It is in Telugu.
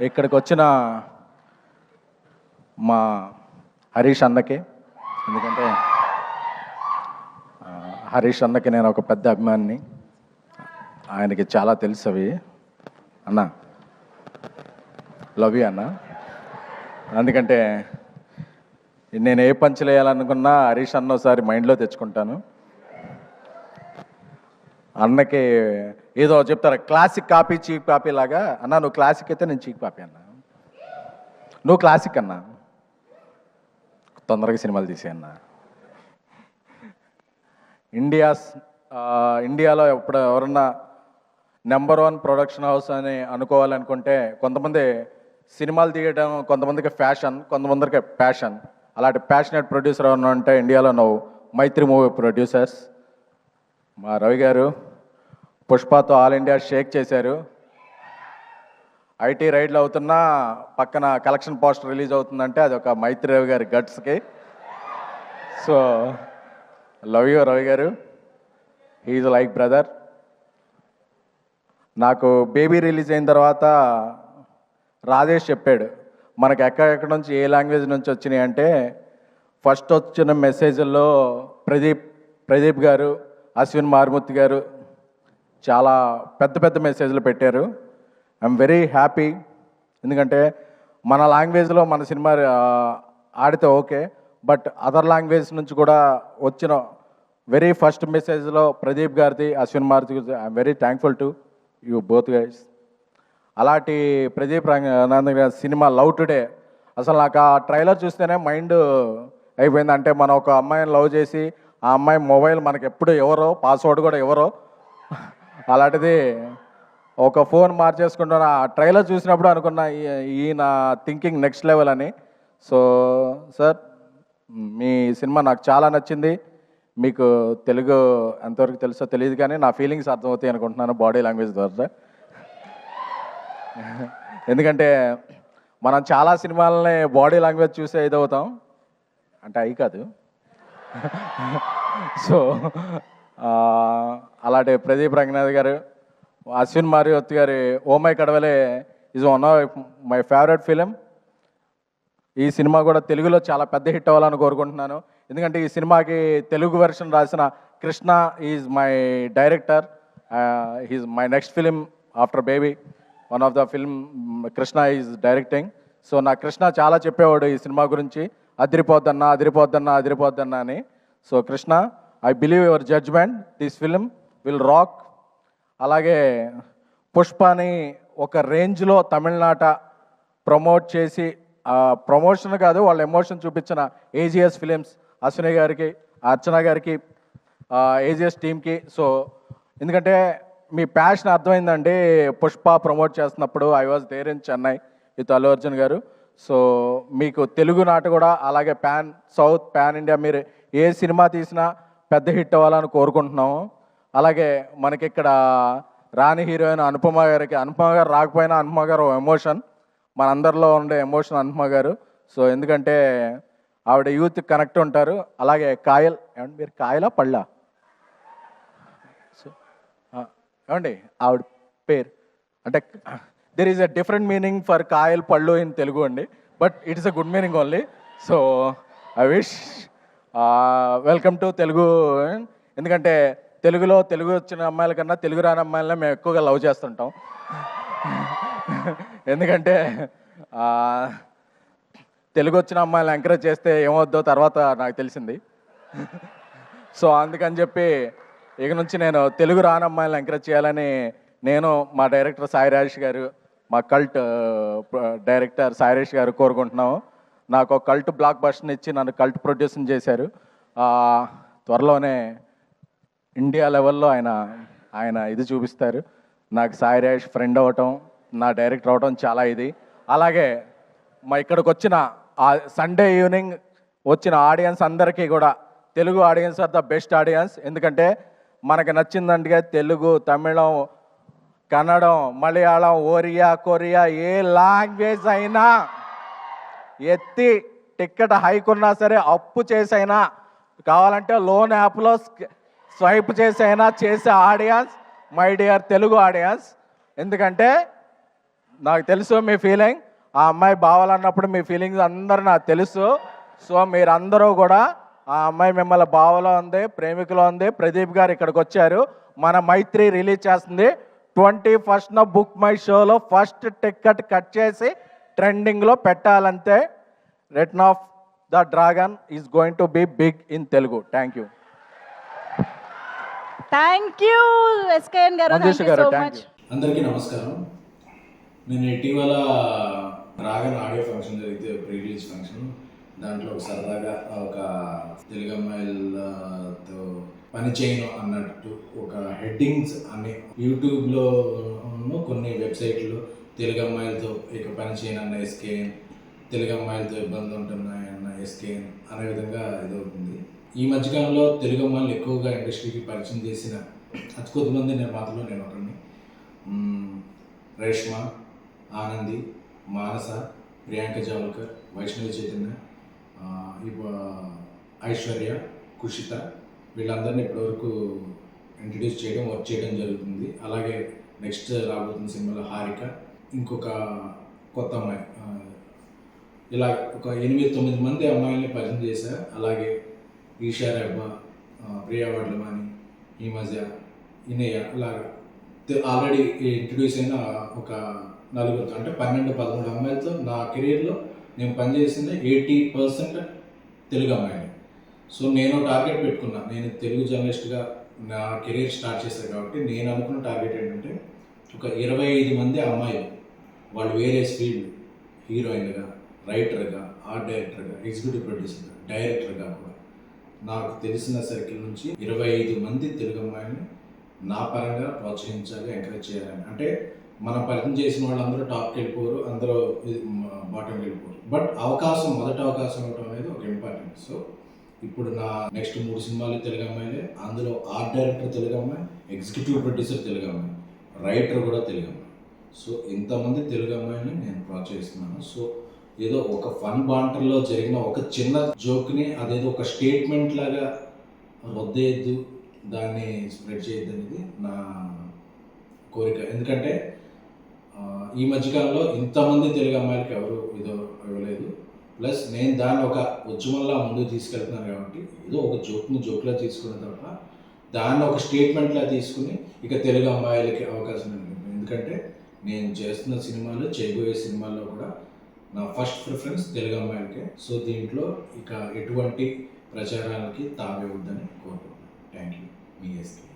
ఇక్కడికి వచ్చిన మా హరీష్ అన్నకి. ఎందుకంటే హరీష్ అన్నకి నేను ఒక పెద్ద అభిమానిని. ఆయనకి చాలా తెలుసు అవి. అన్న లవ్ యూ అన్న. ఎందుకంటే నేను ఏ పంచులు వేయాలనుకున్నా హరీష్ అన్న ఒకసారి మైండ్లో తెచ్చుకుంటాను. అన్నకి ఏదో చెప్తారు క్లాసిక్ కాపీ చీప్ కాపీ లాగా అన్నా నువ్వు క్లాసిక్ అయితే నేను చీప్ కాపీ అన్నా. నువ్వు క్లాసిక్ అన్నా. తొందరగా సినిమాలు తీసేయన్నా ఇండియాస్ ఇండియా ఇండియాలో ఎప్పుడు ఎవరన్నా నెంబర్ వన్ ప్రొడక్షన్ హౌస్ అని అనుకోవాలనుకుంటే కొంతమంది సినిమాలు తీయడం కొంతమందికి ఫ్యాషన్ కొంతమందికి ప్యాషన్. అలాంటి ప్యాషనెట్ ప్రొడ్యూసర్ ఎవరన్నా ఉంటే ఇండియాలో నువ్వు మైత్రి మూవీ ప్రొడ్యూసర్స్. మా రవి గారు పుష్పతో ఆల్ ఇండియా షేక్ చేశారు. ఐటీ రైడ్లు అవుతున్నా పక్కన కలెక్షన్ పోస్టర్ రిలీజ్ అవుతుందంటే అది ఒక మైత్రి రవి గారి గట్స్కి. సో లవ్ యూ రవి గారు. He's like brother. నాకు బేబీ రిలీజ్ అయిన తర్వాత రాజేష్ చెప్పాడు మనకు ఎక్కడెక్కడ నుంచి ఏ లాంగ్వేజ్ నుంచి వచ్చినాయి అంటే ఫస్ట్ వచ్చిన మెసేజ్ల్లో ప్రదీప్ ప్రదీప్ గారు అశ్విన్ మారుమూర్తి గారు చాలా పెద్ద పెద్ద మెసేజ్లు పెట్టారు. ఐఎమ్ వెరీ హ్యాపీ ఎందుకంటే మన లాంగ్వేజ్లో మన సినిమా ఆడితే ఓకే. బట్ అదర్ లాంగ్వేజ్ నుంచి కూడా వచ్చిన వెరీ ఫస్ట్ మెసేజ్లో ప్రదీప్ గారిది Ashwin Maruthi I'm very thankful to you both guys అలాంటి ప్రదీప్ రంగ గారి సినిమా లవ్ టుడే అసలు నాకు ఆ ట్రైలర్ చూస్తేనే మైండ్ అయిపోయింది. అంటే మనం ఒక అమ్మాయిని లవ్ చేసి ఆ అమ్మాయి మొబైల్ మనకి ఎప్పుడు ఎవరో పాస్వర్డ్ కూడా ఎవరో. అలాంటిది ఒక ఫోన్ మార్చేసుకుంటున్న ఆ ట్రైలర్ చూసినప్పుడు అనుకున్నా ఈ- ఈయన థింకింగ్ నెక్స్ట్ లెవెల్ అని. సో సార్ మీ సినిమా నాకు చాలా నచ్చింది. మీకు తెలుగు ఎంతవరకు తెలుసో తెలియదు కానీ నా ఫీలింగ్స్ అర్థమవుతాయి అనుకుంటున్నాను బాడీ లాంగ్వేజ్ ద్వారా ఎందుకంటే మనం చాలా సినిమాలని బాడీ లాంగ్వేజ్ చూసే ఇదవుతాం అంటే అయి కాదు. సో అలాంటి ప్రదీప్ రంగనాథ్ గారు అశ్విన్ మారియోత్ గారి oh my Kadavule is one of my favourite film ఈ సినిమా కూడా తెలుగులో చాలా పెద్ద హిట్ అవ్వాలని కోరుకుంటున్నాను. ఎందుకంటే ఈ సినిమాకి తెలుగు వెర్షన్ రాసిన Krishna is my director he's my next film after Baby one of the film Krishna is directing so నా కృష్ణ చాలా చెప్పేవాడు ఈ సినిమా గురించి. అదిరిపోద్దన్నా అదిరిపోద్దన్నా అదిరిపోద్దన్నా అని. So Krishna I believe your judgement this film will rock. అలాగే పుష్పని ఒక రేంజ్లో తమిళనాట ప్రమోట్ చేసి ప్రమోషన్ కాదు వాళ్ళ ఎమోషన్ చూపించిన ఏజిఎస్ ఫిలిమ్స్ అశ్విని గారికి అర్చన గారికి ఏజిఎస్ టీమ్కి. సో ఎందుకంటే మీ ప్యాషన్ అర్థమైందండి పుష్ప ప్రమోట్ చేస్తున్నప్పుడు I was there in Chennai with Allu Arjun గారు. సో మీకు తెలుగు నాట కూడా అలాగే ప్యాన్ సౌత్ ప్యాన్ ఇండియా మీరు ఏ సినిమా తీసినా పెద్ద హిట్ అవ్వాలని కోరుకుంటున్నాము. అలాగే మనకి ఇక్కడ రాణి హీరోయిన్ అనుపమ గారికి అనుపమ గారు రాకపోయినా అనుపమ గారు ఎమోషన్. మనందరిలో ఉండే ఎమోషన్ అనుపమ గారు. సో ఎందుకంటే ఆవిడ యూత్ కనెక్ట్ ఉంటారు. అలాగే కాయల్ ఏమండి మీరు కాయలా పళ్ళా? సో ఏమండి? ఆవిడ పేరు. అంటే there is a different meaning for Kayal పళ్ళు ఇన్ తెలుగు అండి. But it's a good meaning only so I wish welcome to Telugu ఎందుకంటే తెలుగులో తెలుగు వచ్చిన అమ్మాయిల కన్నా తెలుగు రాని అమ్మాయిలనే మేము ఎక్కువగా లవ్ చేస్తుంటాం. ఎందుకంటే తెలుగు వచ్చిన అమ్మాయిలు ఎంకరేజ్ చేస్తే ఏమవుద్దో తర్వాత నాకు తెలిసింది. సో అందుకని చెప్పి ఇక నుంచి నేను తెలుగు రాని అమ్మాయిలను ఎంకరేజ్ చేయాలని నేను మా డైరెక్టర్ సాయి రాజేష్ గారు మా కల్ట్ డైరెక్టర్ సాయి రాజేష్ గారు కోరుకుంటున్నాము. నాకు ఒక కల్ట్ బ్లాక్ బస్ట్ని ఇచ్చి నన్ను కల్ట్ ప్రొడ్యూసింగ్ చేశారు. త్వరలోనే ఇండియా లెవెల్లో ఆయన ఆయన ఇది చూపిస్తారు. నాకు సాయిరాజ్ ఫ్రెండ్ అవ్వటం నా డైరెక్టర్ అవ్వటం చాలా ఇది. అలాగే మా ఇక్కడికి వచ్చిన ఆ సండే ఈవినింగ్ వచ్చిన ఆడియన్స్ అందరికీ కూడా Telugu audience are the best audience ఎందుకంటే మనకి నచ్చిందంటే తెలుగు తమిళం కన్నడం మలయాళం ఒరియా కొరియా ఏ లాంగ్వేజ్ అయినా ఎత్తి టికెట్ హైక్ ఉన్నా సరే అప్పు చేసైనా కావాలంటే లోన్ యాప్లో స్వైప్ చేసైనా చేసే audience my dear Telugu audience. ఎందుకంటే నాకు తెలుసు మీ ఫీలింగ్. ఆ అమ్మాయి బావాలన్నప్పుడు మీ ఫీలింగ్స్ అందరూ నాకు తెలుసు. సో మీరందరూ కూడా ఆ అమ్మాయి మిమ్మల్ని బావలో ఉంది ప్రేమికులో ఉంది. ప్రదీప్ గారు ఇక్కడికి వచ్చారు. మన మైత్రి రిలీజ్ చేస్తుంది. ట్వంటీ ఫస్ట్న బుక్ మై షోలో ఫస్ట్ టికెట్ కట్ చేసి ట్రెండింగ్లో పెట్టాలంతే return of the dragon is going to be big in Telugu. Thank you thank you SKN గారు. సో మచ్ అందరికీ నమస్కారం. నేను ఇటీవల రాగన్ ఆడియో ఫంక్షన్ జరిగితే ప్రీ రిలీజ్ ఫంక్షన్. దాంట్లో ఒక సరదాగా ఒక తెలుగు అమ్మాయిలతో పని చేయను అన్నట్టు ఒక హెడ్డింగ్స్ అనే యూట్యూబ్లో కొన్ని వెబ్సైట్లో తెలుగు అమ్మాయిలతో ఇక పని చేయను అన్న ఎస్కేఎన్ తెలుగు అమ్మాయిలతో ఇబ్బందులు ఉంటున్నాయి అన్న ఎస్కేఎన్ అనే విధంగా ఇదవుతుంది ఈ మధ్యకాలంలో తెలుగు అమ్మాయిలు ఎక్కువగా ఇండస్ట్రీకి పరిచయం చేసిన అతి కొద్దిమంది నిర్మాతలు నేను ఒకరిని రేష్మ ఆనంది మానస ప్రియాంక జావల్కర్ వైష్ణవి చైతన్య ఐశ్వర్య కుషిత వీళ్ళందరినీ ఇప్పటివరకు ఇంట్రడ్యూస్ చేయడం వర్క్ చేయడం జరుగుతుంది. అలాగే నెక్స్ట్ రాబోతున్న సినిమాలో హారిక ఇంకొక కొత్త అమ్మాయి. ఇలా ఒక ఎనిమిది తొమ్మిది మంది అమ్మాయిల్ని పరిచయం చేశారు. అలాగే ఈషా రెబ్బా ప్రియా వడ్లమాని ఈ మధ్య ఇనయ్య ఇలాగా ఆల్రెడీ ఇంట్రడ్యూస్ అయిన ఒక నలుగురితో అంటే పన్నెండు పదమూడు అమ్మాయిలతో నా కెరీర్లో నేను పనిచేసింది ఎయిటీ పర్సెంట్ తెలుగు అమ్మాయిని సో నేను టార్గెట్ పెట్టుకున్నా. నేను తెలుగు జర్నలిస్ట్గా నా కెరీర్ స్టార్ట్ చేశాను కాబట్టి నేను అనుకున్న టార్గెట్ ఏంటంటే ఒక ఇరవై ఐదు మంది అమ్మాయిలు వాళ్ళు వేరే ఫీల్డ్ హీరోయిన్గా రైటర్గా ఆర్ట్ డైరెక్టర్గా ఎగ్జిక్యూటివ్ ప్రొడ్యూసర్గా డైరెక్టర్గా కూడా. నాకు తెలిసిన సర్కిల్ నుంచి ఇరవై ఐదు మంది తెలుగు అమ్మాయిని నా పరంగా ప్రోత్సహించాలి ఎంకరేజ్ చేయాలని. అంటే మనం పరిచయం చేసిన వాళ్ళందరూ టాప్కి వెళ్ళిపోరు అందరూ బాటంకి వెళ్ళిపోరు. బట్ అవకాశం మొదటి అవకాశం ఇవ్వడం అనేది ఒక ఇంపార్టెంట్ సో ఇప్పుడు నా నెక్స్ట్ మూడు సినిమాలు తెలుగు అమ్మాయిలే అందులో ఆర్ట్ డైరెక్టర్ తెలుగు అమ్మాయి ఎగ్జిక్యూటివ్ ప్రొడ్యూసర్ తెలుగు అమ్మాయి రైటర్ కూడా తెలుగు అమ్మాయి. సో ఇంతమంది తెలుగు అమ్మాయిని నేను ప్రోత్సహిస్తున్నాను. సో ఏదో ఒక ఫన్ బాంటర్లో జరిగిన ఒక చిన్న జోక్ని అదేదో ఒక స్టేట్మెంట్ లాగా వద్దేయద్దు దాన్ని స్ప్రెడ్ చేయొద్దు అనేది నా కోరిక. ఎందుకంటే ఈ మధ్యకాలంలో ఇంతమంది తెలుగు అమ్మాయిలకి ఎవరు ఇదో ఇవ్వలేదు. ప్లస్ నేను దాన్ని ఒక ఉద్యమంలా ముందుకు తీసుకెళ్తున్నాను కాబట్టి ఏదో ఒక జోక్ని జోక్లా తీసుకున్న తప్ప దాన్ని ఒక స్టేట్మెంట్లా తీసుకుని ఇక తెలుగు అమ్మాయిలకి అవకాశం ఎందుకంటే నేను చేస్తున్న సినిమాలు చేయబోయే సినిమాల్లో కూడా నా ఫస్ట్ ప్రిఫరెన్స్ తెలుగు అమ్మాయిలకే సో దీంట్లో ఇక ఎటువంటి ప్రచారానికి తావే వద్దని కోరుకుంటున్నాను. Thank you me SK